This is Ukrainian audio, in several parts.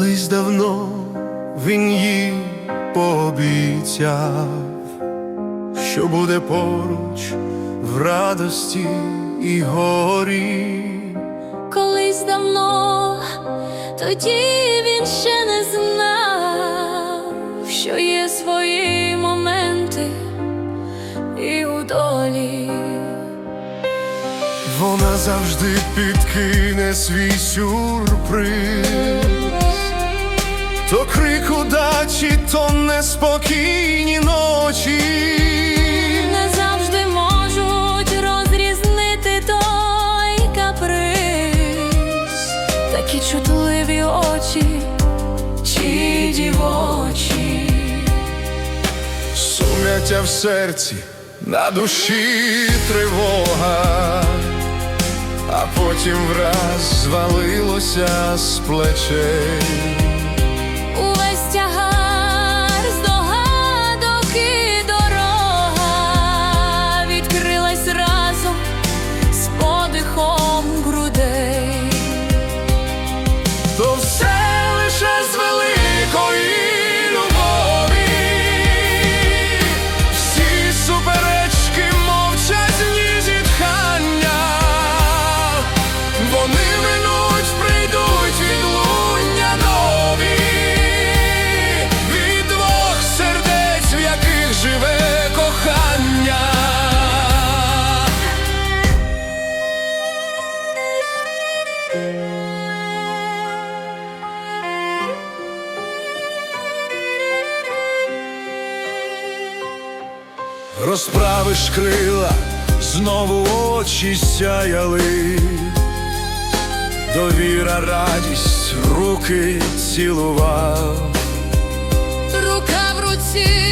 Колись давно він їй пообіцяв, що буде поруч в радості і горі. Колись давно, тоді він ще не знав, що є свої моменти і у долі. Вона завжди підкине свій сюрприз, то крик удачі, то неспокійні ночі. Не завжди можуть розрізнити той каприз, такі чутливі очі чи дівочі. Сум'яття в серці, на душі тривога, а потім враз звалилося з плечей. розправиш крила, знову очі сяяли, довіра, радість, руки цілував, рука в руці.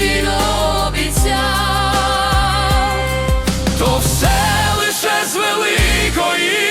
Він обіцяв, то все лише з великої.